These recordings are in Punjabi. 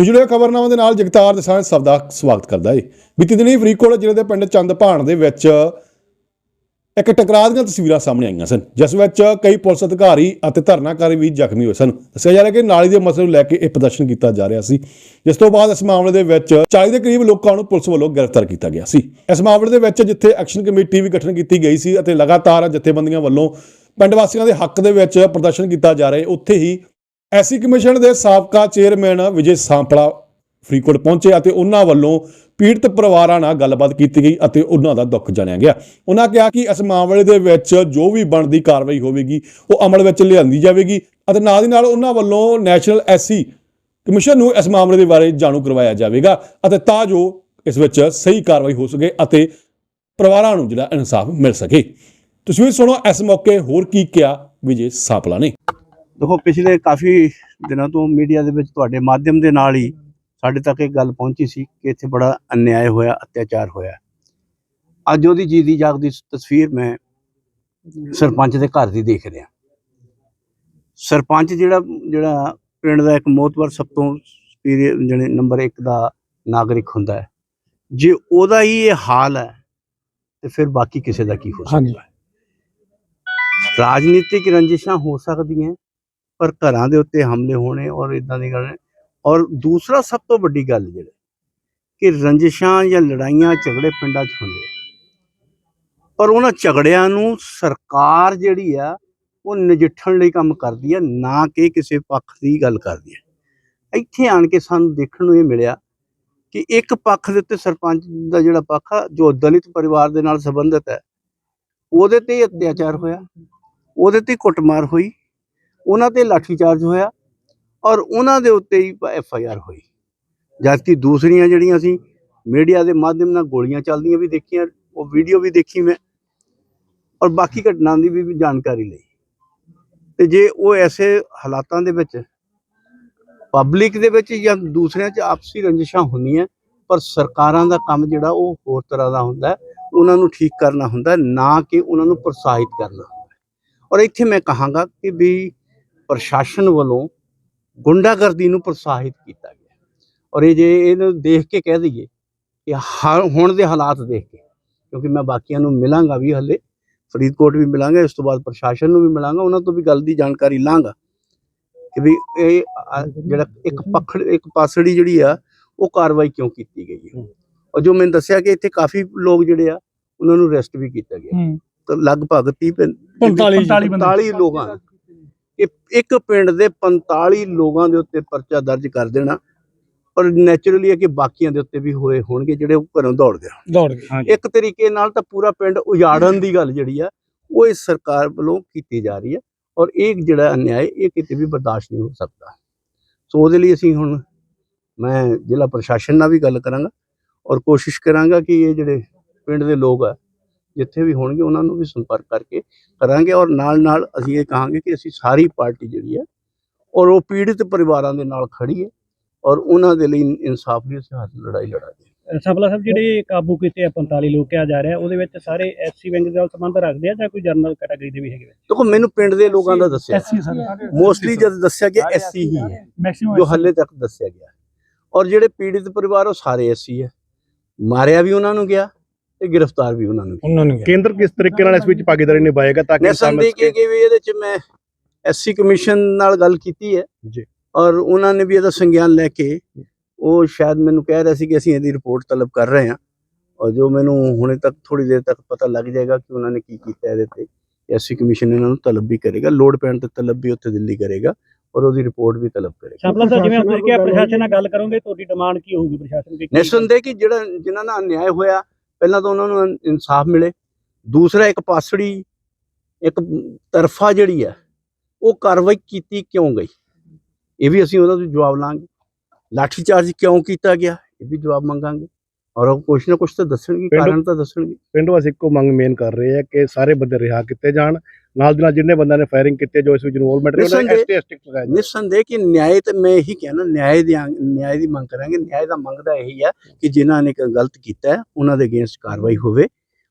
ਤੇ ਜੁੜੇ ਖਬਰਨਾਮੇ ਦੇ ਨਾਲ ਜਗਤਾਰ ਦਸਾਂਝ ਸਭ ਦਾ ਸਵਾਗਤ ਕਰਦਾ ਏ ਬੀਤੀ ਦਿਨੀ ਫਰੀਦਕੋਟ ਜ਼ਿਲ੍ਹੇ ਦੇ ਪਿੰਡ ਚੰਦਪਾਣ ਦੇ ਵਿੱਚ ਇੱਕ ਟਕਰਾਅ ਦੀਆਂ ਤਸਵੀਰਾਂ ਸਾਹਮਣੇ ਆਈਆਂ ਸਨ, ਜਿਸ ਵਿੱਚ ਕਈ ਪੁਲਿਸ ਅਧਿਕਾਰੀ ਅਤੇ ਧਰਨਾਕਾਰੀ ਵੀ ਜ਼ਖਮੀ ਹੋਏ ਸਨ। ਦੱਸਿਆ ਜਾ ਰਿਹਾ ਕਿ ਨਾਲੀ ਦੇ ਮਸਲੇ ਨੂੰ ਲੈ ਕੇ ਇਹ ਪ੍ਰਦਰਸ਼ਨ ਕੀਤਾ ਜਾ ਰਿਹਾ ਸੀ, ਜਿਸ ਤੋਂ ਬਾਅਦ ਇਸ ਮਾਮਲੇ ਦੇ ਵਿੱਚ 40 ਦੇ ਕਰੀਬ ਲੋਕਾਂ ਨੂੰ ਪੁਲਿਸ ਵੱਲੋਂ ਗ੍ਰਿਫਤਾਰ ਕੀਤਾ ਗਿਆ ਸੀ। ਇਸ ਮਾਮਲੇ ਦੇ ਵਿੱਚ ਜਿੱਥੇ ਐਕਸ਼ਨ ਕਮੇਟੀ ਵੀ ਗਠਨ ਕੀਤੀ ਗਈ ਸੀ ਅਤੇ ਲਗਾਤਾਰ ਜਥੇਬੰਦੀਆਂ ਵੱਲੋਂ ਪਿੰਡ ਵਾਸੀਆਂ ਦੇ ਹੱਕ ਦੇ ਵਿੱਚ ਪ੍ਰਦਰਸ਼ਨ ਕੀਤਾ ਜਾ ਰਿਹਾ, ਉੱਥੇ ਹੀ ਐਸੀ ਕਮਿਸ਼ਨ ਦੇ ਸਾਬਕਾ ਚੇਅਰਮੈਨ ਵਿਜੇ ਸਾਂਪਲਾ ਫਰੀਦਕੋਟ ਪਹੁੰਚੇ ਅਤੇ ਉਹਨਾਂ ਵੱਲੋਂ ਪੀੜਤ ਪਰਿਵਾਰਾਂ ਨਾਲ ਗੱਲਬਾਤ ਕੀਤੀ ਗਈ ਅਤੇ ਉਹਨਾਂ ਦਾ ਦੁੱਖ ਜਾਣਿਆ ਗਿਆ। ਉਹਨਾਂ ਕਿਹਾ ਕਿ ਇਸ ਮਾਮਲੇ ਦੇ ਵਿੱਚ ਜੋ ਵੀ ਬਣਦੀ ਕਾਰਵਾਈ ਹੋਵੇਗੀ, ਉਹ ਅਮਲ ਵਿੱਚ ਲਿਆਂਦੀ ਜਾਵੇਗੀ ਅਤੇ ਨਾਲ ਦੀ ਨਾਲ ਉਹਨਾਂ ਵੱਲੋਂ ਨੈਸ਼ਨਲ ਐਸਸੀ ਕਮਿਸ਼ਨ ਨੂੰ ਇਸ ਮਾਮਲੇ ਦੇ ਬਾਰੇ ਜਾਣੂ ਕਰਵਾਇਆ ਜਾਵੇਗਾ ਅਤੇ ਤਾਂ ਜੋ ਇਸ ਵਿੱਚ ਸਹੀ ਕਾਰਵਾਈ ਹੋ ਸਕੇ ਅਤੇ ਪਰਿਵਾਰਾਂ ਨੂੰ ਜਿਹੜਾ ਇਨਸਾਫ ਮਿਲ ਸਕੇ। ਤੁਸੀਂ ਵੀ ਸੁਣੋ ਇਸ ਮੌਕੇ ਹੋਰ ਕੀ ਕਿਹਾ ਵਿਜੇ ਸਾਂਪਲਾ ਨੇ। ਦੇਖੋ ਪਿਛਲੇ ਕਾਫੀ ਦਿਨਾਂ ਤੋਂ ਮੀਡੀਆ ਦੇ ਵਿੱਚ ਤੁਹਾਡੇ ਮਾਧਿਅਮ ਦੇ ਨਾਲ ਹੀ ਸਾਡੇ ਤੱਕ ਇਹ ਗੱਲ ਪਹੁੰਚੀ ਸੀ ਕਿ ਇੱਥੇ ਬੜਾ ਅਨਿਆਏ ਹੋਇਆ ਅਤਿਆਚਾਰ ਹੋਇਆ। ਅੱਜ ਉਹਦੀ ਜੀਦੀ ਜਾਗਦੀ ਤਸਵੀਰ ਮੈਂ ਸਰਪੰਚ ਦੇ ਘਰ ਦੀ ਦੇਖ ਰਿਹਾ। ਸਰਪੰਚ ਜਿਹੜਾ ਜਿਹੜਾ ਪਿੰਡ ਦਾ ਇੱਕ ਮੋਤਬਰ ਸਭ ਤੋਂ ਜਿਹੜੇ ਨੰਬਰ 1 ਦਾ ਨਾਗਰਿਕ ਹੁੰਦਾ ਹੈ। ਜੇ ਉਹਦਾ ਹੀ ਇਹ ਹਾਲ ਹੈ ਤੇ ਫਿਰ ਬਾਕੀ ਕਿਸੇ ਦਾ ਕੀ ਹੋ ਸਕਦਾ ਹੈ? ਰਾਜਨੀਤਿਕ ਰੰਜਿਸ਼ਾਂ ਹੋ ਸਕਦੀਆਂ ਪਰ ਘਰਾਂ ਦੇ ਉੱਤੇ ਹਮਲੇ ਹੋਣੇ ਔਰ ਇਦਾਂ ਦੀ ਗੱਲ ਔਰ ਦੂਸਰਾ ਸਭ ਤੋਂ ਵੱਡੀ ਗੱਲ ਜਿਹੜਾ ਕਿ ਰੰਜਿਸ਼ਾਂ ਜਾਂ ਲੜਾਈਆਂ ਝਗੜੇ ਪਿੰਡਾਂ 'ਚ ਹੁੰਦੇ ਆ। ਪਰ ਉਹਨਾਂ ਝਗੜਿਆਂ ਨੂੰ ਸਰਕਾਰ ਜਿਹੜੀ ਆ, ਉਹ ਨਜਿੱਠਣ ਲਈ ਕੰਮ ਕਰਦੀ ਆ, ਨਾ ਕਿ ਕਿਸੇ ਪੱਖ ਦੀ ਗੱਲ ਕਰਦੀ ਆ। ਇੱਥੇ ਆਣ ਕੇ ਸਾਨੂੰ ਦੇਖਣ ਨੂੰ ਇਹ ਮਿਲਿਆ ਕਿ ਇੱਕ ਪੱਖ ਦੇ ਉੱਤੇ ਸਰਪੰਚ ਦਾ ਜਿਹੜਾ ਪੱਖ ਆ, ਜੋ ਦਲਿਤ ਪਰਿਵਾਰ ਦੇ ਨਾਲ ਸੰਬੰਧਿਤ ਹੈ, ਉਹਦੇ ਤੇ ਅਤਿਆਚਾਰ ਹੋਇਆ। ਉਹਦੇ ਤੇ ਕੁੱਟਮਾਰ ਹੋਈ। ਉਹਨਾਂ ਤੇ ਲਾਠੀਚਾਰਜ ਹੋਇਆ ਔਰ ਉਹਨਾਂ ਦੇ ਉੱਤੇ ਹੀ ਐਫ ਆਈ ਆਰ ਹੋਈ। ਜਦਕਿ ਦੂਸਰੀਆਂ ਜਿਹੜੀਆਂ ਸੀ, ਮੀਡੀਆ ਦੇ ਮਾਧਿਅਮ ਨਾਲ ਗੋਲੀਆਂ ਚੱਲਦੀਆਂ ਵੀ ਦੇਖੀਆਂ, ਉਹ ਵੀਡੀਓ ਵੀ ਦੇਖੀ ਮੈਂ ਔਰ ਬਾਕੀ ਘਟਨਾ ਦੀ ਵੀ ਜਾਣਕਾਰੀ ਲਈ। ਤੇ ਜੇ ਉਹ ਐਸੇ ਹਾਲਾਤਾਂ ਦੇ ਵਿੱਚ ਪਬਲਿਕ ਦੇ ਵਿੱਚ ਜਾਂ ਦੂਸਰਿਆਂ 'ਚ ਆਪਸੀ ਰੰਜਿਸ਼ਾਂ ਹੁੰਦੀਆਂ, ਪਰ ਸਰਕਾਰਾਂ ਦਾ ਕੰਮ ਜਿਹੜਾ ਉਹ ਹੋਰ ਤਰ੍ਹਾਂ ਦਾ ਹੁੰਦਾ ਉਹਨਾਂ ਨੂੰ ਠੀਕ ਕਰਨਾ ਹੁੰਦਾ ਨਾ ਕਿ ਉਹਨਾਂ ਨੂੰ ਪ੍ਰੋਤਸਾਹਿਤ ਕਰਨਾ ਔਰ ਇੱਥੇ ਮੈਂ ਕਹਾਂਗਾ ਕਿ ਵੀ ਪ੍ਰਸ਼ਾਸਨ ਵੱਲੋਂ ਗੁੰਡਾਗਰਦੀ ਨੂੰ ਪ੍ਰੋਤਸਾਹਿਤ ਕੀਤਾ ਗਿਆ। ਔਰ ਇਹ ਜੇ ਇਹਨੂੰ ਦੇਖ ਕੇ ਕਹਿ ਦਈਏ ਕਿ ਹੁਣ ਦੇ ਹਾਲਾਤ ਦੇਖ ਕੇ ਕਿਉਂਕਿ ਮੈਂ ਬਾਕੀਆਂ ਨੂੰ ਮਿਲਾਂਗਾ ਵੀ ਹੱਲੇ ਫਰੀਦਕੋਟ ਵੀ ਮਿਲਾਂਗਾ ਇਸ ਤੋਂ ਬਾਅਦ ਪ੍ਰਸ਼ਾਸਨ ਨੂੰ ਵੀ ਮਿਲਾਂਗਾ ਉਹਨਾਂ ਤੋਂ ਵੀ ਗੱਲ ਦੀ ਜਾਣਕਾਰੀ ਲਾਂਗਾ ਕਿ ਵੀ ਇਹ ਜਿਹੜਾ ਇੱਕ ਪਖੜ ਇੱਕ ਪਾਸੜੀ ਜਿਹੜੀ ਆ ਉਹ ਕਾਰਵਾਈ ਕਿਉਂ ਕੀਤੀ ਗਈ ਹੈ। ਔਰ ਜੋ ਮੈਨੂੰ ਦੱਸਿਆ ਕਿ ਇੱਥੇ ਕਾਫੀ ਲੋਕ ਜਿਹੜੇ ਆ ਉਹਨਾਂ ਨੂੰ ਅਰੈਸਟ ਵੀ ਕੀਤਾ ਗਿਆ। ਤਾਂ ਲਗਭਗ 30 ਪੈਂ- 45 45 ਲੋਕਾਂ ਕਿ ਇੱਕ ਪਿੰਡ ਦੇ 45 ਲੋਕਾਂ ਦੇ ਉੱਤੇ ਪਰਚਾ ਦਰਜ ਕਰ ਦੇਣਾ ਔਰ ਨੇਚਰਲੀ ਹੈ ਕਿ ਬਾਕੀਆਂ ਦੇ ਉੱਤੇ ਵੀ ਹੋਏ ਹੋਣਗੇ ਜਿਹੜੇ ਉਹ ਘਰੋਂ ਦੌੜ ਗਏ। ਦੌੜ ਗਏ। ਇੱਕ ਤਰੀਕੇ ਨਾਲ ਤਾਂ ਪੂਰਾ ਪਿੰਡ ਉਜਾੜਨ ਦੀ ਗੱਲ ਜਿਹੜੀ ਆ ਉਹ ਇਸ ਸਰਕਾਰ ਵੱਲੋਂ ਕੀਤੀ ਜਾ ਰਹੀ ਹੈ ਔਰ ਇਹ ਜਿਹੜਾ ਅਨਿਆਏ ਇਹ ਕਿਤੇ ਵੀ ਬਰਦਾਸ਼ਤ ਨਹੀਂ ਹੋ ਸਕਦਾ। ਸੋ ਉਹਦੇ ਲਈ ਅਸੀਂ ਹੁਣ ਮੈਂ ਜ਼ਿਲ੍ਹਾ ਪ੍ਰਸ਼ਾਸਨ ਨਾਲ ਵੀ ਗੱਲ ਕਰਾਂਗਾ ਔਰ ਕੋਸ਼ਿਸ਼ ਕਰਾਂਗਾ ਕਿ ਇਹ ਜਿਹੜੇ ਪਿੰਡ ਦੇ ਲੋਕ ਆ ਜਿੱਥੇ ਵੀ ਹੋਣਗੇ ਉਹਨਾਂ ਨੂੰ ਵੀ ਸੰਪਰਕ ਕਰਕੇ ਕਰਾਂਗੇ ਔਰ ਨਾਲ ਨਾਲ ਅਸੀਂ ਇਹ ਕਹਾਂਗੇ ਕਿ ਅਸੀਂ ਸਾਰੀ ਪਾਰਟੀ ਜਿਹੜੀ ਹੈ ਔਰ ਉਹ ਪੀੜਿਤ ਪਰਿਵਾਰਾਂ ਦੇ ਨਾਲ ਖੜੀ ਹੈ ਔਰ ਉਹਨਾਂ ਦੇ ਲਈ ਇਨਸਾਫ ਦੀ ਅਸੀਂ ਹੱਥ ਲੜਾਈ ਲੜਾਂਗੇ ਸਫਲਾ ਸਾਹਿਬ ਜਿਹੜੇ ਕਾਬੂ ਕੀਤੇ ਆ 45 ਲੋਕ ਕਿਹਾ ਜਾ ਰਿਹਾ ਉਹਦੇ ਵਿੱਚ ਸਾਰੇ ਐਸਸੀ ਵਿੰਗ ਨਾਲ ਸੰਬੰਧ ਰੱਖਦੇ ਆ ਜਾਂ ਕੋਈ ਜਨਰਲ ਕੈਟਾਗਰੀ ਦੇ ਵੀ ਹੈਗੇ? ਦੇਖੋ ਮੈਨੂੰ ਪਿੰਡ ਦੇ ਲੋਕਾਂ ਦਾ ਦੱਸਿਆ। ਐਸਸੀ ਸਰ ਮੋਸਟਲੀ ਜਦ ਦੱਸਿਆ ਗਿਆ ਐਸਸੀ ਹੀ ਹੈ ਮੈਕਸਿਮਮ ਜੋ ਹੱਲੇ ਤੱਕ ਦੱਸਿਆ ਗਿਆ ਔਰ ਜਿਹੜੇ ਪੀੜਿਤ ਪਰਿਵਾਰ ਉਹ ਸਾਰੇ ਐਸਸੀ ਹੈ। ਮਾਰਿਆ ਵੀ ਉਹਨਾਂ ਨੂੰ ਗਿਆ। ਤੇ ਗ੍ਰਿਫਤਾਰ ਵੀ ਉਹਨਾਂ ਨੂੰ ਉਹਨਾਂ ਨੂੰ ਕੇਂਦਰ ਕਿਸ ਤਰੀਕੇ ਨਾਲ ਇਸ ਵਿੱਚ ਭਾਗੀਦਾਰੀ ਨਿਭਾਏਗਾ ਤਾਂ ਕਿ ਮੈਂ ਇਨਸਾਨ ਸੰਦੇਹ ਕਿ ਕਿ ਵੀ ਇਹਦੇ ਚ ਮੈਂ ਐਸਸੀ ਕਮਿਸ਼ਨ ਨਾਲ ਗੱਲ ਕੀਤੀ ਹੈ। ਜੀ। ਔਰ ਉਹਨਾਂ ਨੇ ਵੀ ਇਹਦਾ ਸੰਗਿਆਨ ਲੈ ਕੇ ਉਹ ਸ਼ਾਇਦ ਮੈਨੂੰ ਕਹਿ ਰਿਹਾ ਸੀ ਕਿ ਅਸੀਂ ਇਹਦੀ ਰਿਪੋਰਟ ਤਲਬ ਕਰ ਰਹੇ ਹਾਂ। ਔਰ ਜੋ ਮੈਨੂੰ ਹੁਣੇ ਤੱਕ ਥੋੜੀ ਦੇਰ ਤੱਕ ਪਤਾ ਲੱਗ ਜਾਏਗਾ ਕਿ ਉਹਨਾਂ ਨੇ ਕੀ ਕੀਤਾ ਇਹਦੇ ਤੇ। ਐਸਸੀ ਕਮਿਸ਼ਨ ਇਹਨਾਂ ਨੂੰ ਤਲਬ ਵੀ ਕਰੇਗਾ। ਲੋਡ ਪੈਣ ਤੇ ਤਲਬ ਵੀ ਉੱਥੇ ਦਿੱਲੀ ਕਰੇਗਾ ਔਰ ਉਹਦੀ ਰਿਪੋਰਟ ਵੀ ਤਲਬ ਕਰੇਗਾ। ਸਫਲਾ ਸਾਹਿਬ ਜਿਵੇਂ ਤੁਸੀਂ ਕਿਹਾ ਪ੍ਰਸ਼ਾਸਨ ਨਾਲ ਗੱਲ ਕਰੋਗੇ ਤੁਹਾਡੀ ਡਿਮਾਂਡ ਕੀ ਹੋਊਗੀ ਪ੍ਰਸ਼ਾਸਨ ਦੀ ਨਿਸੰਦੇਹ ਕਿ ਜਿਹੜਾ ਜਿਨ੍ਹਾਂ ਨਾਲ ਅਨਿਆਏ ਹੋਇਆ ਪਹਿਲਾਂ ਤਾਂ ਉਹਨਾਂ ਨੂੰ ਇਨ- ਇਨਸਾਫ ਮਿਲੇ। ਦੂਸਰਾ ਇੱਕ ਪਾਸੜੀ ਇੱਕ ਤਰਫਾ ਜਿਹੜੀ ਹੈ ਉਹ ਕਾਰਵਾਈ ਕੀਤੀ ਕਿਉਂ ਗਈ? ਇਹ ਵੀ ਅਸੀਂ ਉਹਦਾ ਵੀ ਜਵਾਬ ਲਾਂਗੇ। ਲਾਠੀ ਚਾਰਜ ਕਿਉਂ ਕੀਤਾ ਗਿਆ? ਇਹ ਵੀ ਜਵਾਬ ਮੰਗਾਂਗੇ। ਔਰ ਉਹ ਕੁਛ ਨਾ ਕੁਛ ਤਾਂ ਦੱਸਣਗੇ ਕਾਰਨ ਤਾਂ ਦੱਸਣਗੇ। ਪਿੰਡ ਵਾਸੀ ਇੱਕੋ ਮੰਗ ਮੇਨ ਕਰ ਰਹੇ ਆ ਕਿ ਸਾਰੇ ਬੰਦੇ ਰਿਹਾ ਕੀਤੇ ਜਾਣ। ਨਾਲ ਦੀ ਨਾਲ ਜਿੰਨੇ ਬੰਦਿਆਂ ਨੇ ਫਾਇਰਿੰਗ ਕੀਤੀ ਜੋ ਇਸ ਵਿੱਚ ਇਨਵੋਲਵਮੈਂਟ ਨੇ ਉਹਨਾਂ ਐਸਟੀ ਐਸਟਿਕ ਲਗਾਇਆ। ਨਿਸੰਦੇਹ ਕਿ ਨਿਆਂ ਤੇ ਮੈਂ ਇਹੀ ਕਹਿਣਾ ਨਿਆਂ ਦੀ ਨਿਆਂ ਦੀ ਮੰਗ ਕਰਾਂਗੇ। ਨਿਆਂ ਦਾ ਮੰਗਦਾ ਇਹੀ ਹੈ ਕਿ ਜਿਨ੍ਹਾਂ ਨੇ ਗਲਤ ਕੀਤਾ ਹੈ ਉਹਨਾਂ ਦੇ ਅਗੇਂਸਟ ਕਾਰਵਾਈ ਹੋਵੇ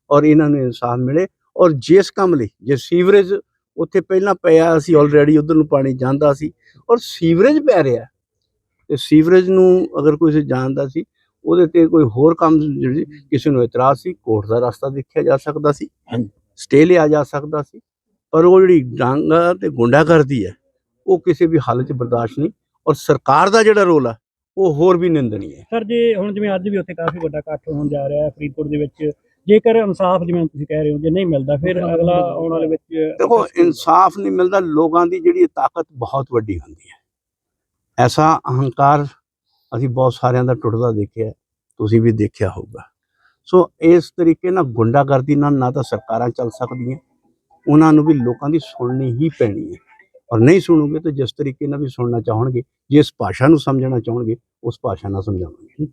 ਔਰ ਇਹਨਾਂ ਨੂੰ ਇਨਸਾਫ ਮਿਲੇ ਔਰ ਜਿਸ ਕੰਮ ਲਈ ਜੇ ਸੀਵਰੇਜ ਉੱਥੇ ਪਹਿਲਾਂ ਪਿਆ ਸੀ ਆਲਰੇਡੀ ਉਧਰ ਨੂੰ ਪਾਣੀ ਜਾਂਦਾ ਸੀ ਔਰ ਸੀਵਰੇਜ ਪੈ ਰਿਹਾ ਤੇ ਸੀਵਰੇਜ ਨੂੰ ਅਗਰ ਕੋਈ ਜਾਣਦਾ ਸੀ ਉਹਦੇ ਤੇ ਕੋਈ ਹੋਰ ਕੰਮ ਜਿਹੜੀ ਕਿਸੇ ਨੂੰ ਇਤਰਾਜ਼ ਸੀ ਕੋਰਟ ਦਾ ਰਸਤਾ ਦੇਖਿਆ ਜਾ ਸਕਦਾ ਸੀ ਸਟੇ ਲਿਆ ਜਾ ਸਕਦਾ ਸੀ। ਪਰ ਉਹ ਜਿਹੜੀ ਡਾਂਗਾ ਤੇ ਗੁੰਡਾਗਰਦੀ ਹੈ ਉਹ ਕਿਸੇ ਵੀ ਹਾਲਤ 'ਚ ਬਰਦਾਸ਼ਤ ਨਹੀਂ ਔਰ ਸਰਕਾਰ ਦਾ ਜਿਹੜਾ ਰੋਲ ਹੈ ਉਹ ਹੋਰ ਵੀ ਨਿੰਦਣੀ ਹੈ ਸਰ ਜੇ ਹੁਣ ਜਿਵੇਂ ਅੱਜ ਵੀ ਉੱਥੇ ਕਾਫੀ ਵੱਡਾ ਇਕੱਠ ਹੋਣ ਜਾ ਰਿਹਾ ਹੈ ਫਰੀਦਕੋਟ ਦੇ ਵਿੱਚ ਜੇਕਰ ਇਨਸਾਫ ਜਿਵੇਂ ਤੁਸੀਂ ਕਹਿ ਰਹੇ ਹੋ ਜੇ ਨਹੀਂ ਮਿਲਦਾ ਫਿਰ ਅਗਲਾ ਆਉਣ ਵਾਲੇ ਵਿੱਚ ਦੇਖੋ ਇਨਸਾਫ ਨਹੀਂ ਮਿਲਦਾ ਲੋਕਾਂ ਦੀ ਜਿਹੜੀ ਤਾਕਤ ਬਹੁਤ ਵੱਡੀ ਹੁੰਦੀ ਹੈ। ਐਸਾ ਅਹੰਕਾਰ ਅਸੀਂ ਬਹੁਤ ਸਾਰਿਆਂ ਦਾ ਟੁੱਟਦਾ ਦੇਖਿਆ ਤੁਸੀਂ ਵੀ ਦੇਖਿਆ ਹੋਊਗਾ। ਸੋ ਇਸ ਤਰੀਕੇ ਨਾਲ ਗੁੰਡਾਗਰਦੀ ਨਾਲ ਨਾ ਤਾਂ ਸਰਕਾਰਾਂ ਚੱਲ ਸਕਦੀਆਂ ਉਹਨਾਂ ਨੂੰ ਵੀ ਲੋਕਾਂ ਦੀ ਸੁਣਨੀ ਹੀ ਪੈਣੀ ਹੈ। ਔਰ ਨਹੀਂ ਸੁਣੋਗੇ ਤਾਂ ਜਿਸ ਤਰੀਕੇ ਨਾਲ ਵੀ ਸੁਣਨਾ ਚਾਹਣਗੇ ਜਿਸ ਭਾਸ਼ਾ ਨੂੰ ਸਮਝਣਾ ਚਾਹਣਗੇ, ਉਸ ਭਾਸ਼ਾ ਨਾਲ ਸਮਝਾਵਾਂਗੇ।